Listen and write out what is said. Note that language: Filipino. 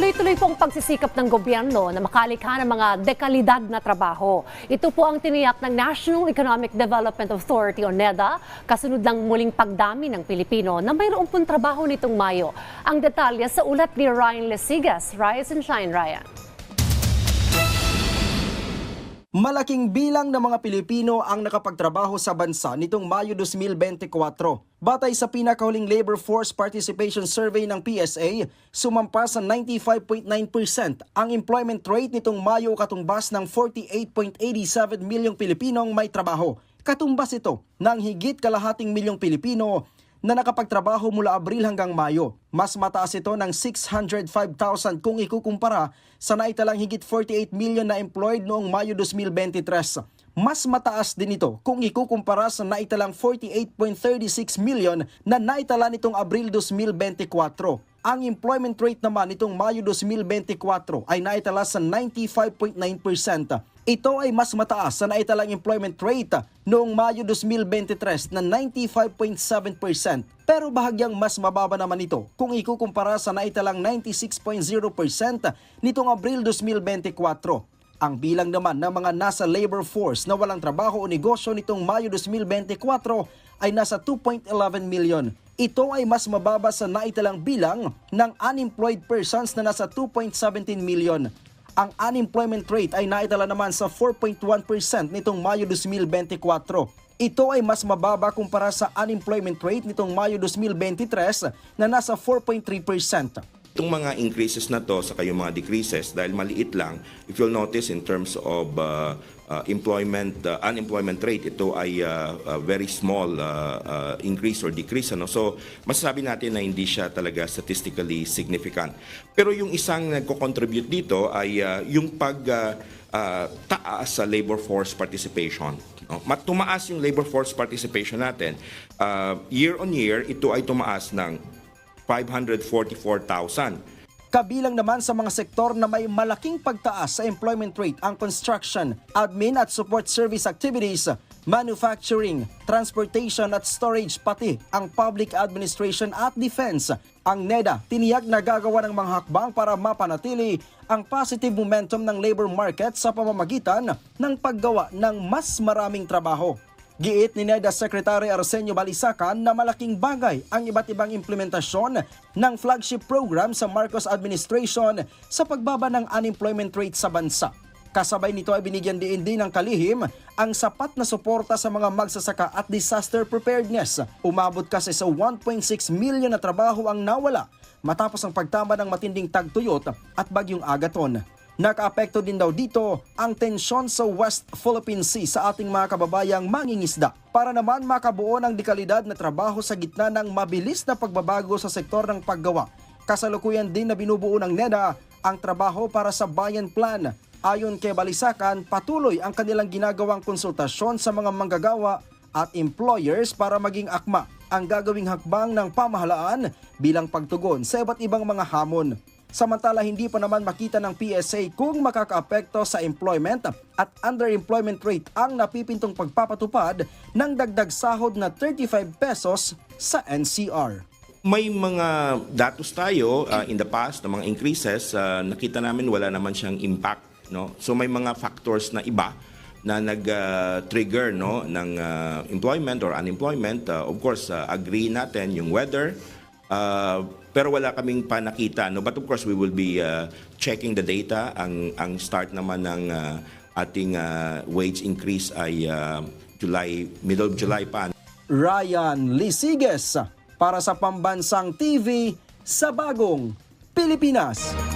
Tuloy-tuloy po ang pagsisikap ng gobyerno na makalikha ng mga dekalidad na trabaho. Ito po ang tiniyak ng National Economic Development Authority o NEDA, kasunod ng muling pagdami ng Pilipino na mayroon pong trabaho nitong Mayo. Ang detalye sa ulat ni Ryan Lesigas. Rise and shine, Ryan. Malaking bilang ng mga Pilipino ang nakapagtrabaho sa bansa nitong Mayo 2024. Batay sa pinakahuling Labor Force Participation Survey ng PSA, sumampa sa 95.9% ang employment rate nitong Mayo katumbas ng 48.87 milyong Pilipinong may trabaho. Katumbas ito ng higit kalahating milyong Pilipino na nakapagtrabaho mula Abril hanggang Mayo. Mas mataas ito ng 605,000 kung ikukumpara sa naitalang higit 48 million na employed noong Mayo 2023. Mas mataas din ito kung ikukumpara sa naitalang 48.36 million na naitala nitong Abril 2024. Ang employment rate naman nitong Mayo 2024 ay naitala sa 95.9%. Ito ay mas mataas sa naitalang employment rate noong Mayo 2023 na 95.7%. Pero bahagyang mas mababa naman ito kung ikukumpara sa naitalang 96.0% nitong Abril 2024. Ang bilang naman ng mga nasa labor force na walang trabaho o negosyo nitong Mayo 2024 ay nasa 2.11 million. Ito ay mas mababa sa naitalang bilang ng unemployed persons na nasa 2.17 million. Ang unemployment rate ay naitala naman sa 4.1% nitong Mayo 2024. Ito ay mas mababa kumpara sa unemployment rate nitong Mayo 2023 na nasa 4.3%. Itong mga increases na to sa kayong mga decreases dahil maliit lang, if you'll notice in terms of uh, uh, employment uh, unemployment rate ito ay uh, uh, very small uh, uh, increase or decrease ano. So masasabi natin na hindi siya talaga statistically significant. Pero yung isang nagko-contribute dito ay uh, yung pag uh, uh, sa labor force participation. No? Mat- Tumaas yung labor force participation natin. Uh, year on year, ito ay tumaas ng 544,000. Kabilang naman sa mga sektor na may malaking pagtaas sa employment rate ang construction, admin at support service activities, manufacturing, transportation at storage pati ang public administration at defense. Ang NEDA tiniyak na gagawa ng mga hakbang para mapanatili ang positive momentum ng labor market sa pamamagitan ng paggawa ng mas maraming trabaho. Giit ni NEDA Secretary Arsenio Balisacan na malaking bagay ang iba't ibang implementasyon ng flagship program sa Marcos administration sa pagbaba ng unemployment rate sa bansa. Kasabay nito ay binigyan din din ng kalihim ang sapat na suporta sa mga magsasaka at disaster preparedness. Umabot kasi sa 1.6 million na trabaho ang nawala matapos ang pagtama ng matinding tagtuyot at bagyong agaton. Nakaapekto din daw dito ang tensyon sa West Philippine Sea sa ating mga kababayang mangingisda para naman makabuo ng dekalidad na trabaho sa gitna ng mabilis na pagbabago sa sektor ng paggawa. Kasalukuyan din na binubuo ng NEDA ang trabaho para sa Bayan Plan. Ayon kay Balisakan, patuloy ang kanilang ginagawang konsultasyon sa mga manggagawa at employers para maging akma ang gagawing hakbang ng pamahalaan bilang pagtugon sa iba't ibang mga hamon. Samantala hindi pa naman makita ng PSA kung makakaapekto sa employment at underemployment rate ang napipintong pagpapatupad ng dagdag sahod na 35 pesos sa NCR. May mga datos tayo uh, in the past na mga increases, uh, nakita namin wala naman siyang impact. No? So may mga factors na iba na nag-trigger no, ng uh, employment or unemployment. Uh, of course, uh, agree natin yung weather, Uh, pero wala kaming pa nakita. No? But of course, we will be uh, checking the data. Ang, ang start naman ng uh, ating uh, wage increase ay uh, July, middle of July pa. Ryan Lisiges para sa Pambansang TV sa Bagong Pilipinas.